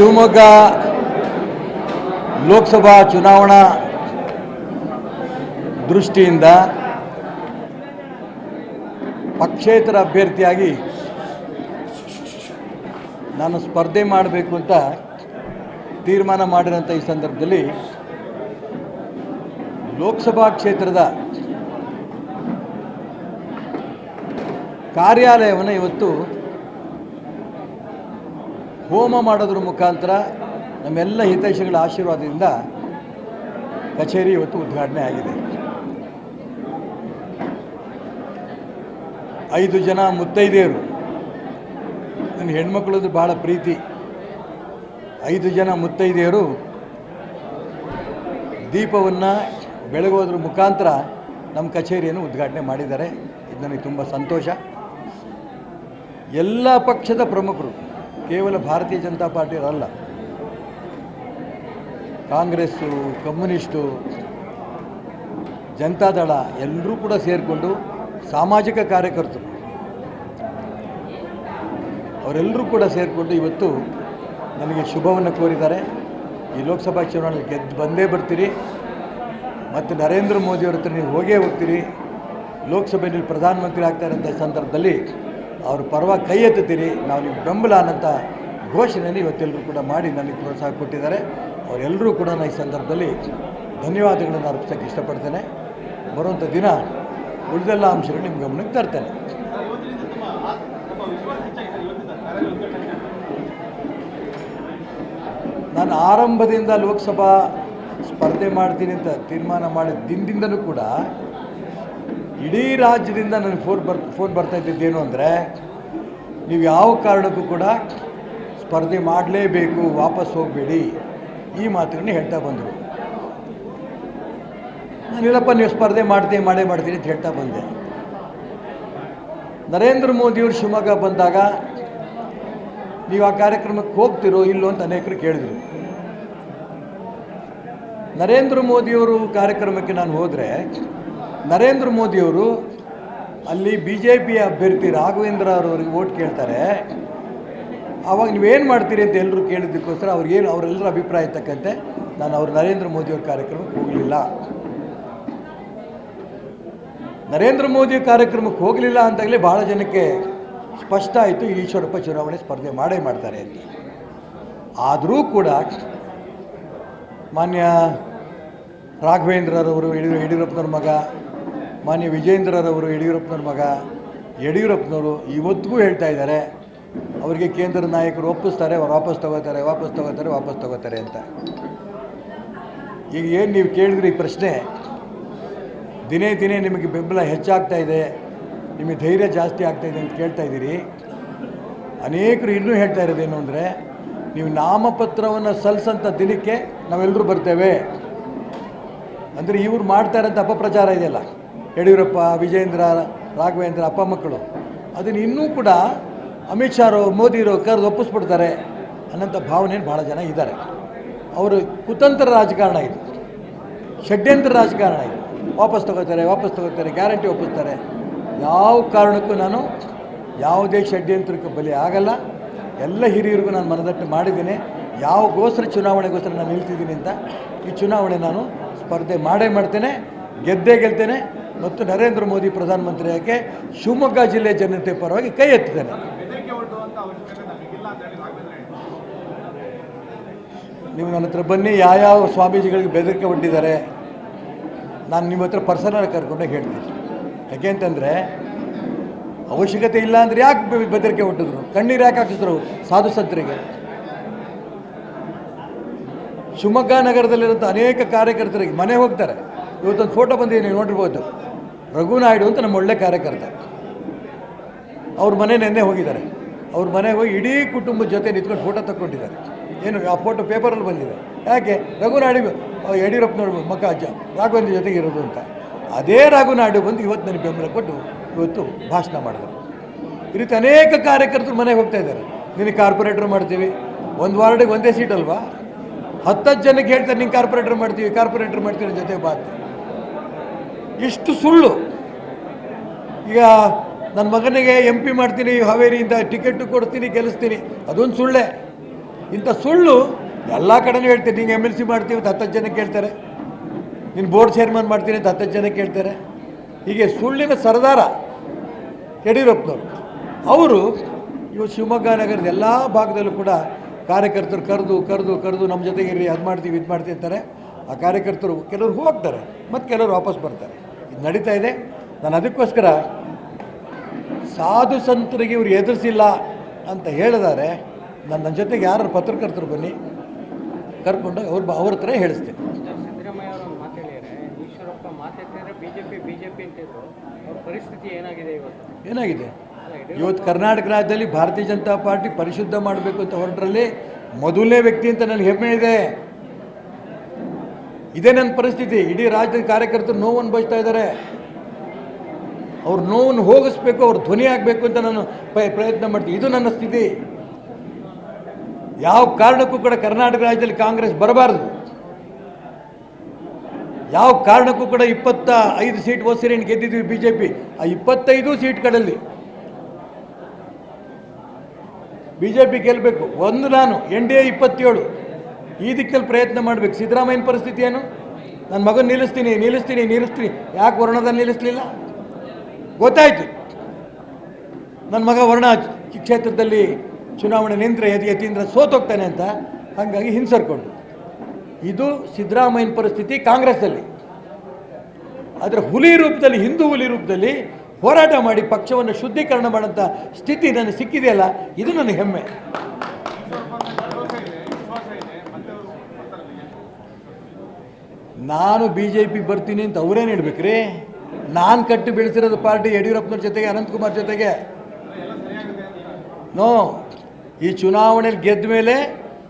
ಶಿವಮೊಗ್ಗ ಲೋಕಸಭಾ ಚುನಾವಣಾ ದೃಷ್ಟಿಯಿಂದ ಪಕ್ಷೇತರ ಅಭ್ಯರ್ಥಿಯಾಗಿ ನಾನು ಸ್ಪರ್ಧೆ ಮಾಡಬೇಕು ಅಂತ ತೀರ್ಮಾನ ಮಾಡಿರೋಂಥ ಈ ಸಂದರ್ಭದಲ್ಲಿ ಲೋಕಸಭಾ ಕ್ಷೇತ್ರದ ಕಾರ್ಯಾಲಯವನ್ನು ಇವತ್ತು ಹೋಮ ಮಾಡೋದ್ರ ಮುಖಾಂತರ ನಮ್ಮೆಲ್ಲ ಹಿತೈಷಿಗಳ ಆಶೀರ್ವಾದದಿಂದ ಕಚೇರಿ ಇವತ್ತು ಉದ್ಘಾಟನೆ ಆಗಿದೆ. ಐದು ಜನ ಮುತ್ತೈದೆಯರು. ನನ್ನ ಹೆಣ್ಮಕ್ಳದ್ದು ಭಾಳ ಪ್ರೀತಿ. ಐದು ಜನ ಮುತ್ತೈದೆಯರು ದೀಪವನ್ನು ಬೆಳಗೋದ್ರ ಮುಖಾಂತರ ನಮ್ಮ ಕಚೇರಿಯನ್ನು ಉದ್ಘಾಟನೆ ಮಾಡಿದ್ದಾರೆ. ಇದು ನನಗೆ ತುಂಬ ಸಂತೋಷ. ಎಲ್ಲ ಪಕ್ಷದ ಪ್ರಮುಖರು. ಕೇವಲ ಭಾರತೀಯ ಜನತಾ ಪಾರ್ಟಿಯವರಲ್ಲ ಕಾಂಗ್ರೆಸ್ಸು ಕಮ್ಯುನಿಸ್ಟು ಜನತಾದಳ ಎಲ್ಲರೂ ಕೂಡ ಸೇರಿಕೊಂಡು ಸಾಮಾಜಿಕ ಕಾರ್ಯಕರ್ತರು, ಅವರೆಲ್ಲರೂ ಕೂಡ ಸೇರಿಕೊಂಡು ಇವತ್ತು ನನಗೆ ಶುಭವನ್ನು ಕೋರಿದ್ದಾರೆ. ಈ ಲೋಕಸಭಾ ಚುನಾವಣೆಗೆ ಗೆದ್ದು ಬಂದೇ ಬರ್ತೀರಿ. ಮತ್ತು ನರೇಂದ್ರ ಮೋದಿಯವ್ರ ಹತ್ರ ನೀವು ಹೋಗೇ ಹೋಗ್ತೀರಿ. ಲೋಕಸಭೆಯಲ್ಲಿ ಪ್ರಧಾನಮಂತ್ರಿ ಆಗ್ತಾರಂಥ ಸಂದರ್ಭದಲ್ಲಿ ಅವ್ರ ಪರವಾಗಿ ಕೈ ಎತ್ತುತ್ತೀರಿ, ನಾವು ನಿಮ್ಗೆ ಬೆಂಬಲ ಅನ್ನೋಂಥ ಘೋಷಣೆಯನ್ನು ಇವತ್ತೆಲ್ಲರೂ ಕೂಡ ಮಾಡಿ ನನಗೆ ಪ್ರೋತ್ಸಾಹ ಕೊಟ್ಟಿದ್ದಾರೆ. ಅವರೆಲ್ಲರೂ ಕೂಡ ನಾನು ಈ ಸಂದರ್ಭದಲ್ಲಿ ಧನ್ಯವಾದಗಳನ್ನು ಅರ್ಪಿಸೋಕ್ಕೆ ಇಷ್ಟಪಡ್ತೇನೆ. ಬರುವಂಥ ದಿನ ಉಳಿದೆಲ್ಲ ಅಂಶಗಳು ನಿಮ್ಮ ಗಮನಕ್ಕೆ ತರ್ತೇನೆ. ನಾನು ಆರಂಭದಿಂದ ಲೋಕಸಭಾ ಸ್ಪರ್ಧೆ ಮಾಡ್ತೀನಿ ಅಂತ ತೀರ್ಮಾನ ಮಾಡಿದ ದಿನದಿಂದಲೂ ಕೂಡ ಇಡೀ ರಾಜ್ಯದಿಂದ ನನಗೆ ಫೋನ್ ಬರ್ ಫೋನ್ ಬರ್ತಾ ಇದ್ದಿದ್ದೇನು ಅಂದರೆ, ನೀವು ಯಾವ ಕಾರಣಕ್ಕೂ ಕೂಡ ಸ್ಪರ್ಧೆ ಮಾಡಲೇಬೇಕು, ವಾಪಸ್ ಹೋಗಬೇಡಿ. ಈ ಮಾತುಗಳನ್ನ ಹೇಳ್ತಾ ಬಂದರು. ನಾನಿಲ್ಲಪ್ಪ ನೀವು ಸ್ಪರ್ಧೆ ಮಾಡ್ತೀನಿ ಮಾಡೇ ಮಾಡ್ತೀನಿ ಅಂತ ಹೇಳ್ತಾ ಬಂದೆ. ನರೇಂದ್ರ ಮೋದಿಯವರು ಶಿವಮೊಗ್ಗ ಬಂದಾಗ, ನೀವು ಆ ಕಾರ್ಯಕ್ರಮಕ್ಕೆ ಹೋಗ್ತಿರೋ ಇಲ್ಲೋ ಅಂತ ಅನೇಕರು ಕೇಳಿದರು. ನರೇಂದ್ರ ಮೋದಿಯವರು ಕಾರ್ಯಕ್ರಮಕ್ಕೆ ನಾನು ಹೋದರೆ ನರೇಂದ್ರ ಮೋದಿಯವರು ಅಲ್ಲಿ ಬಿ ಜೆ ಪಿ ಅಭ್ಯರ್ಥಿ ರಾಘವೇಂದ್ರ ಅವರವರಿಗೆ ಓಟ್ ಕೇಳ್ತಾರೆ. ಆವಾಗ ನೀವೇನು ಮಾಡ್ತೀರಿ ಅಂತ ಎಲ್ಲರೂ ಕೇಳಿದ್ದಕ್ಕೋಸ್ಕರ ಅವ್ರಿಗೇನು ಅವರೆಲ್ಲರ ಅಭಿಪ್ರಾಯ ತಕ್ಕಂತೆ ನಾನು ಅವರು ನರೇಂದ್ರ ಮೋದಿಯವ್ರ ಕಾರ್ಯಕ್ರಮಕ್ಕೆ ಹೋಗಲಿಲ್ಲ. ನರೇಂದ್ರ ಮೋದಿ ಕಾರ್ಯಕ್ರಮಕ್ಕೆ ಹೋಗಲಿಲ್ಲ ಅಂತಾಗಲೇ ಭಾಳ ಜನಕ್ಕೆ ಸ್ಪಷ್ಟ ಆಯಿತು, ಈಶ್ವರಪ್ಪ ಚುನಾವಣೆ ಸ್ಪರ್ಧೆ ಮಾಡೇ ಮಾಡ್ತಾರೆ ಅಂತ. ಆದರೂ ಕೂಡ ಮಾನ್ಯ ರಾಘವೇಂದ್ರರವರು ಯಡಿಯೂರು ಯಡಿಯೂರಪ್ಪನವ್ರ ಮಗ ಮಾನ್ಯ ವಿಜೇಂದ್ರರವರು ಯಡಿಯೂರಪ್ಪನವ್ರ ಮಗ. ಯಡಿಯೂರಪ್ಪನವರು ಇವತ್ತಿಗೂ ಹೇಳ್ತಾ ಇದ್ದಾರೆ, ಅವರಿಗೆ ಕೇಂದ್ರ ನಾಯಕರು ಒಪ್ಪಿಸ್ತಾರೆ ಅವ್ರು ವಾಪಸ್ ತಗೋತಾರೆ ವಾಪಸ್ ತಗೋತಾರೆ ವಾಪಸ್ ತಗೋತಾರೆ ಅಂತ. ಈಗ ಏನು ನೀವು ಕೇಳಿದ್ರಿ ಈ ಪ್ರಶ್ನೆ? ದಿನೇ ದಿನೇ ನಿಮಗೆ ಬೆಂಬಲ ಹೆಚ್ಚಾಗ್ತಾ ಇದೆ, ನಿಮಗೆ ಧೈರ್ಯ ಜಾಸ್ತಿ ಆಗ್ತಾ ಇದೆ ಅಂತ ಕೇಳ್ತಾ ಇದ್ದೀರಿ. ಅನೇಕರು ಇನ್ನೂ ಹೇಳ್ತಾ ಇರೋದೇನು ಅಂದರೆ, ನೀವು ನಾಮಪತ್ರವನ್ನು ಸಲ್ಲಿಸಂಥ ದಿನಕ್ಕೆ ನಾವೆಲ್ಲರೂ ಬರ್ತೇವೆ. ಅಂದರೆ ಇವ್ರು ಮಾಡ್ತಾ ಇರೋಂಥ ಅಪಪ್ರಚಾರ ಇದೆಯಲ್ಲ. ಯಡಿಯೂರಪ್ಪ ವಿಜೇಂದ್ರ ರಾಘವೇಂದ್ರ ಅಪ್ಪ ಮಕ್ಕಳು. ಅದನ್ನು ಇನ್ನೂ ಕೂಡ ಅಮಿತ್ ಶಾರು ಮೋದಿರು ಕರೆದು ಒಪ್ಪಿಸ್ಬಿಡ್ತಾರೆ ಅನ್ನೋಂಥ ಭಾವನೆಯನ್ನು ಭಾಳ ಜನ ಇದ್ದಾರೆ. ಅವರು ಕುತಂತ್ರ ರಾಜಕಾರಣ ಇದು. ಷಡ್ಯಂತ್ರ ರಾಜಕಾರಣ ಇದು. ವಾಪಸ್ ತಗೋತಾರೆ ವಾಪಸ್ ತಗೋತಾರೆ, ಗ್ಯಾರಂಟಿ ಒಪ್ಪಿಸ್ತಾರೆ. ಯಾವ ಕಾರಣಕ್ಕೂ ನಾನು ಯಾವುದೇ ಷಡ್ಯಂತ್ರಕ್ಕೆ ಬಲಿ ಆಗಲ್ಲ. ಎಲ್ಲ ಹಿರಿಯರಿಗೂ ನಾನು ಮನದಟ್ಟು ಮಾಡಿದ್ದೀನಿ. ಯಾವಗೋಸ್ಕರ ಚುನಾವಣೆಗೋಸ್ಕರ ನಾನು ನಿಲ್ತಿದ್ದೀನಿ ಅಂತ ಈ ಚುನಾವಣೆ ನಾನು ಸ್ಪರ್ಧೆ ಮಾಡೇ ಮಾಡ್ತೇನೆ, ಗೆದ್ದೇ ಗೆಲ್ತೇನೆ. ಮತ್ತು ನರೇಂದ್ರ ಮೋದಿ ಪ್ರಧಾನಮಂತ್ರಿಯಾಗಿ ಶಿವಮೊಗ್ಗ ಜಿಲ್ಲೆ ಜನತೆ ಪರವಾಗಿ ಕೈ ಎತ್ತಿದ್ದೇನೆ. ನೀವು ನನ್ನ ಹತ್ರ ಬನ್ನಿ ಯಾವ್ಯಾವ ಸ್ವಾಮೀಜಿಗಳಿಗೆ ಬೆದರಿಕೆ ಒಡ್ಡಿದ್ದಾರೆ ನಾನು ನಿಮ್ಮ ಹತ್ರ ಪರ್ಸನಲ್ ಕರ್ಕೊಂಡು ಹೇಳ್ತೀನಿ. ಯಾಕೆ ಅಂತಂದರೆ ಅವಶ್ಯಕತೆ ಇಲ್ಲ ಅಂದರೆ ಯಾಕೆ ಬೆದರಿಕೆ ಒಟ್ಟಿದ್ರು ಕಣ್ಣೀರು ಯಾಕೆ ಹಾಕಿಸಿದ್ರು ಸಾಧು ಸಂತರಿಗೆ? ಶಿವಮೊಗ್ಗ ನಗರದಲ್ಲಿರುವಂಥ ಅನೇಕ ಕಾರ್ಯಕರ್ತರಿಗೆ ಮನೆ ಹೋಗ್ತಾರೆ. ಇವತ್ತೊಂದು ಫೋಟೋ ಬಂದಿದೆ ನೀವು ನೋಡಿರ್ಬೋದು. ರಘುನಾಯ್ಡು ಅಂತ ನಮ್ಮ ಒಳ್ಳೆ ಕಾರ್ಯಕರ್ತ. ಅವ್ರ ಮನೆ ನೆನ್ನೆ ಹೋಗಿದ್ದಾರೆ. ಅವ್ರ ಮನೆಗೆ ಹೋಗಿ ಇಡೀ ಕುಟುಂಬದ ಜೊತೆ ನಿಂತ್ಕೊಂಡು ಫೋಟೋ ತಗೊಂಡಿದ್ದಾರೆ ಏನು, ಆ ಫೋಟೋ ಪೇಪರಲ್ಲಿ ಬಂದಿದೆ. ಯಾಕೆ? ರಘುನಾಯ್ಡು ಯಡಿಯೂರಪ್ಪನವ್ರ ಮಕ್ಕ ಅಜ್ಜ ರಾಘವೇಂದ್ರ ಜೊತೆಗೆ ಇರೋದು ಅಂತ. ಅದೇ ರಾಘುನಾಯ್ಡು ಬಂದು ಇವತ್ತು ನನಗೆ ಬೆಂಬಲ ಕೊಟ್ಟು ಇವತ್ತು ಭಾಷಣ ಮಾಡಿದರು. ಈ ರೀತಿ ಅನೇಕ ಕಾರ್ಯಕರ್ತರು ಮನೆಗೆ ಹೋಗ್ತಾ ಇದ್ದಾರೆ. ನಿನಗೆ ಕಾರ್ಪೊರೇಟರ್ ಮಾಡ್ತೀವಿ. ಒಂದು ವಾರ್ಡಿಗೆ ಒಂದೇ ಸೀಟ್ ಅಲ್ವಾ? ಹತ್ತತ್ತು ಜನಕ್ಕೆ ಹೇಳ್ತಾರೆ ನಿಂಗೆ ಕಾರ್ಪೊರೇಟರ್ ಮಾಡ್ತೀವಿ ಕಾರ್ಪೊರೇಟರ್ ಮಾಡ್ತೀವಿ ಜೊತೆ ಬಾ ಇಷ್ಟು ಸುಳ್ಳು. ಈಗ ನನ್ನ ಮಗನಿಗೆ ಎಂ ಪಿ ಮಾಡ್ತೀನಿ ಹಾವೇರಿಯಿಂದ ಟಿಕೆಟ್ ಕೊಡ್ತೀನಿ, ಗೆಲ್ಲಿಸ್ತೀನಿ, ಅದೊಂದು ಸುಳ್ಳೆ. ಇಂಥ ಸುಳ್ಳು ಎಲ್ಲ ಕಡೆನೂ ಹೇಳ್ತೀನಿ. ನೀನು ಎಂ ಎಲ್ ಸಿ ಮಾಡ್ತೀವಿ ಅಂತ ಹತ್ತತ್ತು ಜನ ಕೇಳ್ತಾರೆ. ನೀನು ಬೋರ್ಡ್ ಚೇರ್ಮನ್ ಮಾಡ್ತೀನಿ ಅಂತ ಹತ್ತತ್ತು ಜನ ಕೇಳ್ತಾರೆ. ಹೀಗೆ ಸುಳ್ಳಿನ ಸರದಾರ ಯಡಿಯೂರಪ್ಪನವರು. ಅವರು ಇವತ್ತು ಶಿವಮೊಗ್ಗ ನಗರದ ಎಲ್ಲ ಭಾಗದಲ್ಲೂ ಕೂಡ ಕಾರ್ಯಕರ್ತರು ಕರೆದು ಕರೆದು ಕರೆದು ನಮ್ಮ ಜೊತೆಗೆ ಇರಿ ಅದು ಮಾಡ್ತೀವಿ, ಇದು ಮಾಡ್ತೀವಿ ಅಂತಾರೆ. ಆ ಕಾರ್ಯಕರ್ತರು ಕೆಲವರು ಹೋಗ್ತಾರೆ ಮತ್ತು ಕೆಲವರು ವಾಪಸ್ ಬರ್ತಾರೆ. ಇದು ನಡೀತಾ ಇದೆ. ನಾನು ಅದಕ್ಕೋಸ್ಕರ ಸಾಧು ಸಂತರಿಗೆ ಇವರು ಎದುರಿಸಿಲ್ಲ ಅಂತ ಹೇಳಿದ್ದಾರೆ ನನ್ನ ನನ್ನ ಜೊತೆಗೆ ಯಾರು ಪತ್ರಕರ್ತರು ಬನ್ನಿ. ಕರ್ಕೊಂಡು ಅವ್ರ ಅವ್ರ ಹತ್ರ ಹೇಳಿಸ್ತೇನೆ. ಏನಾಗಿದೆ ಇವತ್ತು ಕರ್ನಾಟಕ ರಾಜ್ಯದಲ್ಲಿ ಭಾರತೀಯ ಜನತಾ ಪಾರ್ಟಿ ಪರಿಶುದ್ಧ ಮಾಡಬೇಕು ಅಂತ ಹೊರಟರಲ್ಲಿ ಮೊದಲನೇ ವ್ಯಕ್ತಿ ಅಂತ ನನಗೆ ಹೆಮ್ಮೆ ಇದೆ. ಇದೇ ನನ್ನ ಪರಿಸ್ಥಿತಿ. ಇಡೀ ರಾಜ್ಯದ ಕಾರ್ಯಕರ್ತರು ನೋವನ್ನು ಬಯಸ್ತಾ ಇದ್ದಾರೆ. ಅವ್ರ ನೋವನ್ನು ಹೋಗಿಸ್ಬೇಕು, ಅವ್ರ ಧ್ವನಿ ಆಗಬೇಕು ಅಂತ ನಾನು ಪ್ರಯತ್ನ ಮಾಡ್ತೀನಿ. ಇದು ನನ್ನ ಸ್ಥಿತಿ. ಯಾವ ಕಾರಣಕ್ಕೂ ಕೂಡ ಕರ್ನಾಟಕ ರಾಜ್ಯದಲ್ಲಿ ಕಾಂಗ್ರೆಸ್ ಬರಬಾರದು. ಯಾವ ಕಾರಣಕ್ಕೂ ಕೂಡ ಇಪ್ಪತ್ತ ಐದು ಸೀಟ್ ಓಸಿರೇನು ಗೆದ್ದಿದ್ವಿ ಬಿ ಜೆ ಪಿ ಆ ಇಪ್ಪತ್ತೈದು ಸೀಟ್ಗಳಲ್ಲಿ ಬಿ ಜೆ ಪಿ ಗೆಲ್ಲಬೇಕು ಒಂದು ನಾನು, ಎನ್ ಡಿ ಎ ಇಪ್ಪತ್ತೇಳು. ಈ ದಿಕ್ಕಲ್ಲಿ ಪ್ರಯತ್ನ ಮಾಡಬೇಕು. ಸಿದ್ದರಾಮಯ್ಯನ ಪರಿಸ್ಥಿತಿ ಏನು? ನನ್ನ ಮಗನ ನಿಲ್ಲಿಸ್ತೀನಿ ನಿಲ್ಲಿಸ್ತೀನಿ ನಿಲ್ಲಿಸ್ತೀನಿ. ಯಾಕೆ ವರ್ಣದಲ್ಲಿ ನಿಲ್ಲಿಸ್ಲಿಲ್ಲ? ಗೊತ್ತಾಯ್ತು. ನನ್ನ ಮಗ ವರ್ಣ ಕ್ಷೇತ್ರದಲ್ಲಿ ಚುನಾವಣೆ ನಿಂತರೆ ಯತಿ ಯತೀಂದ್ರ ಸೋತೋಗ್ತಾನೆ ಅಂತ ಹಾಗಾಗಿ ಹಿಂಸರ್ಕೊಂಡು. ಇದು ಸಿದ್ದರಾಮಯ್ಯನ ಪರಿಸ್ಥಿತಿ ಕಾಂಗ್ರೆಸ್ಸಲ್ಲಿ. ಆದರೆ ಹುಲಿ ರೂಪದಲ್ಲಿ, ಹಿಂದೂ ಹುಲಿ ರೂಪದಲ್ಲಿ ಹೋರಾಟ ಮಾಡಿ ಪಕ್ಷವನ್ನು ಶುದ್ಧೀಕರಣ ಮಾಡೋಂಥ ಸ್ಥಿತಿ ನನಗೆ ಸಿಕ್ಕಿದೆಯಲ್ಲ, ಇದು ನನಗೆ ಹೆಮ್ಮೆ. ನಾನು ಬಿ ಜೆ ಪಿ ಬರ್ತೀನಿ ಅಂತ ಅವರೇನು ಹೇಳ್ಬೇಕ್ರಿ ನಾನು ಕಟ್ಟಿ ಬೆಳೆಸಿರೋದು ಪಾರ್ಟಿ ಯಡಿಯೂರಪ್ಪನವ್ರ ಜೊತೆಗೆ, ಅನಂತಕುಮಾರ್ ಜೊತೆಗೆ. ನೋ ಈ ಚುನಾವಣೆಯಲ್ಲಿ ಗೆದ್ದ ಮೇಲೆ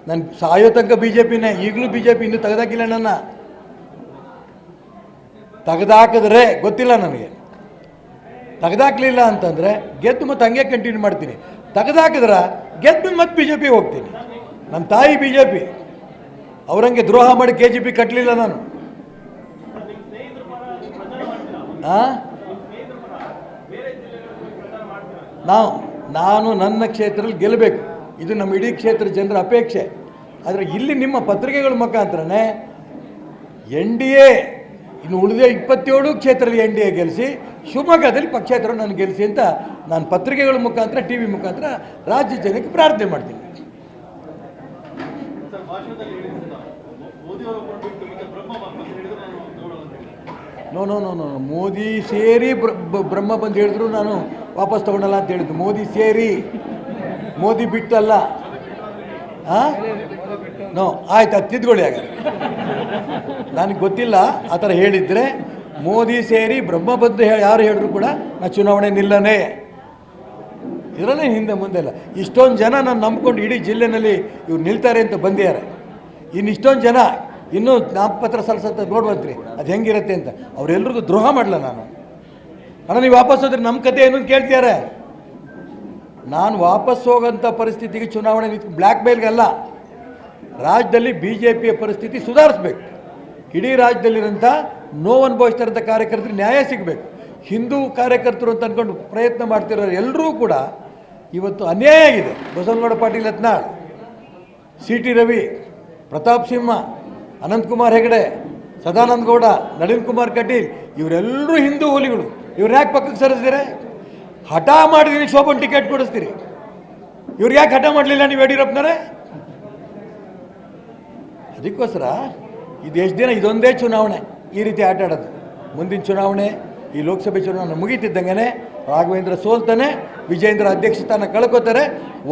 ನಾನು ಸಾಯೋ ತನಕ ಬಿ ಜೆ ಪಿನೇ ಈಗಲೂ ಬಿ ಜೆ ಪಿ ಇನ್ನೂ ತೆಗೆದಾಕಿಲ್ಲ ನನ್ನ. ತೆಗೆದಾಕಿದ್ರೆ ಗೊತ್ತಿಲ್ಲ ನನಗೆ. ತೆಗೆದಾಕ್ಲಿಲ್ಲ ಅಂತಂದರೆ ಗೆದ್ದು ಮತ್ತು ಹಂಗೆ ಕಂಟಿನ್ಯೂ ಮಾಡ್ತೀನಿ. ತೆಗೆದಾಕಿದ್ರೆ ಗೆದ್ದು ಮತ್ತೆ ಬಿ ಜೆ ಪಿ ಹೋಗ್ತೀನಿ. ನನ್ನ ತಾಯಿ ಬಿ ಜೆ ಪಿ ಅವರಂಗೆ ದ್ರೋಹ ಮಾಡಿ ಕೆ ಜಿ ಪಿ ಕಟ್ಟಲಿಲ್ಲ ನಾನು. ನಾವು, ನಾನು ನನ್ನ ಕ್ಷೇತ್ರದಲ್ಲಿ ಗೆಲ್ಲಬೇಕು. ಇದು ನಮ್ಮ ಇಡೀ ಕ್ಷೇತ್ರ ಜನರ ಅಪೇಕ್ಷೆ. ಆದರೆ ಇಲ್ಲಿ ನಿಮ್ಮ ಪತ್ರಿಕೆಗಳ ಮುಖಾಂತರನೇ ಎನ್ ಡಿ ಎ, ಇನ್ನು ಉಳಿದ ಇಪ್ಪತ್ತೇಳು ಕ್ಷೇತ್ರದಲ್ಲಿ ಎನ್ ಡಿ ಎ ಗೆಲ್ಲಿಸಿ ಶಿವಮೊಗ್ಗದಲ್ಲಿ ಪಕ್ಷೇತರ ನಾನು ಗೆಲ್ಲಿಸಿ ಅಂತ ನಾನು ಪತ್ರಿಕೆಗಳ ಮುಖಾಂತರ, ಟಿ ವಿ ಮುಖಾಂತರ ರಾಜ್ಯ ಜನಕ್ಕೆ ಪ್ರಾರ್ಥನೆ ಮಾಡ್ತೀನಿ ಸರ್ ಭಾಷಣದಲ್ಲಿ ಹೇಳಿದ್ದ ಮೋದಿ ಅವರು ಕೊಟ್ಬಿಟ್ಟು ಮತ್ತೆ ಬ್ರಹ್ಮ ಬಂದು ಹೇಳಿದ್ರೆ ನಾನು ನೋಡೋಣ ಅಂತ ಹೇಳಿ no no no no Modi ಸೇರಿ ಬ್ರಹ್ಮ ಬಂದು ಹೇಳಿದ್ರು ನಾನು ವಾಪಸ್ ತಗೊಂಡಲ್ಲ ಅಂತ ಹೇಳಿದ್ದು. ಮೋದಿ ಸೇರಿ. ಮೋದಿ ಬಿಟ್ಟಲ್ಲ. ಹಾಂ ನೋ ಆಯ್ತು ಅದು ತಿದ್ಕೊಳ್ಳಿ ಆಗ ನನಗೆ ಗೊತ್ತಿಲ್ಲ, ಆ ಥರ ಹೇಳಿದರೆ ಮೋದಿ ಸೇರಿ ಬ್ರಹ್ಮ ಬಂದು ಯಾರು ಹೇಳಿದ್ರು ಕೂಡ ನಾನು ಚುನಾವಣೆ ನಿಲ್ಲನೇ. ಇದರಲ್ಲೇ ಹಿಂದೆ ಮುಂದೆ ಇಲ್ಲ. ಇಷ್ಟೊಂದು ಜನ ನಾನು ನಂಬ್ಕೊಂಡು ಇಡೀ ಜಿಲ್ಲೆನಲ್ಲಿ ಇವ್ರು ನಿಲ್ತಾರೆ ಅಂತ ಬಂದಿದ್ದಾರೆ. ಇನ್ನು ಇಷ್ಟೊಂದು ಜನ ಇನ್ನೂ ನಾಮಪತ್ರ ಸಲ್ಲಿಸತ್ತ ನೋಡುವಂತ್ರಿ ಅದು ಹೆಂಗಿರುತ್ತೆ ಅಂತ. ಅವರೆಲ್ರಿಗೂ ದ್ರೋಹ ಮಾಡಲ್ಲ ನಾನು. ಅಣ್ಣ, ನೀವು ವಾಪಸ್ ಹೋದ್ರೆ ನಮ್ಮ ಕತೆ ಏನು ಕೇಳ್ತಿದ್ದಾರೆ ನಾನು ವಾಪಸ್ ಹೋಗೋಂಥ ಪರಿಸ್ಥಿತಿಗೆ ಚುನಾವಣೆ ನಿಂತು ಬ್ಲ್ಯಾಕ್ ಮೇಲ್ಗಲ್ಲ ರಾಜ್ಯದಲ್ಲಿ ಬಿ ಜೆ ಪಿಯ ಪರಿಸ್ಥಿತಿ ಸುಧಾರಿಸ್ಬೇಕು. ಇಡೀ ರಾಜ್ಯದಲ್ಲಿರೋಂಥ ನೋವು ಅನುಭವಿಸ್ತಾ ಇರೋಂಥ ಕಾರ್ಯಕರ್ತರಿಗೆ ನ್ಯಾಯ ಸಿಗಬೇಕು. ಹಿಂದೂ ಕಾರ್ಯಕರ್ತರು ಅಂತ ಅಂದ್ಕೊಂಡು ಪ್ರಯತ್ನ ಮಾಡ್ತಿರೋರು ಎಲ್ಲರೂ ಕೂಡ ಇವತ್ತು ಅನ್ಯಾಯ ಆಗಿದೆ. ಬಸವನಗೌಡ ಪಾಟೀಲ್ ಯತ್ನಾಳ್, ಸಿ ಟಿ ರವಿ, ಪ್ರತಾಪ್ ಸಿಂಹ ಅನಂತಕುಮಾರ್ ಹೆಗಡೆ, ಸದಾನಂದ ಗೌಡ, ನಳಿನ್ ಕುಮಾರ್ ಕಟೀಲ್, ಇವರೆಲ್ಲರೂ ಹಿಂದೂ ಹುಲಿಗಳು. ಇವ್ರು ಯಾಕೆ ಪಕ್ಕಕ್ಕೆ ಸರಿಸ್ತೀರಿ ಹಠ ಮಾಡಿದಿರಿ ಶೋಭನ್ ಟಿಕೆಟ್ ಕೊಡಿಸ್ತೀರಿ. ಇವ್ರು ಯಾಕೆ ಹಠ ಮಾಡಲಿಲ್ಲ ನೀವು ಯಡಿಯೂರಪ್ಪನವರೇ? ಅದಕ್ಕೋಸ್ಕರ ಇದು ಎಷ್ಟು ದಿನ ಇದೊಂದೇ ಚುನಾವಣೆ, ಈ ರೀತಿ ಆಟ ಆಡೋದು. ಮುಂದಿನ ಚುನಾವಣೆ, ಈ ಲೋಕಸಭೆ ಚುನಾವಣೆ ಮುಗೀತಿದ್ದಂಗೆ ರಾಘವೇಂದ್ರ ಸೋಲ್ತಾನೆ ವಿಜೇಂದ್ರ ಅಧ್ಯಕ್ಷ ಸ್ಥಾನ ಕಳ್ಕೊತಾರೆ.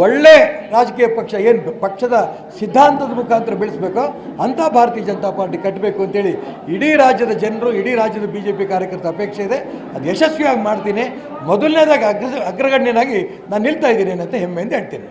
ಒಳ್ಳೆ ರಾಜಕೀಯ ಪಕ್ಷ ಏನು ಪಕ್ಷದ ಸಿದ್ಧಾಂತದ ಮುಖಾಂತರ ಬೆಳೆಸಬೇಕೋ ಅಂಥ ಭಾರತೀಯ ಜನತಾ ಪಾರ್ಟಿ ಕಟ್ಟಬೇಕು ಅಂತೇಳಿ ಇಡೀ ರಾಜ್ಯದ ಜನರು, ಇಡೀ ರಾಜ್ಯದ ಬಿ ಜೆ ಪಿ ಕಾರ್ಯಕರ್ತ ಅಪೇಕ್ಷೆ ಇದೆ. ಅದು ಯಶಸ್ವಿಯಾಗಿ ಮಾಡ್ತೀನಿ. ಮೊದಲನೇದಾಗಿ ಅಗ್ರ, ಅಗ್ರಗಣ್ಯನಾಗಿ ನಾನು ನಿಲ್ತಾ ಇದ್ದೀನಿ ಅಂತ ಹೆಮ್ಮೆಯಿಂದ ಹೇಳ್ತೀನಿ.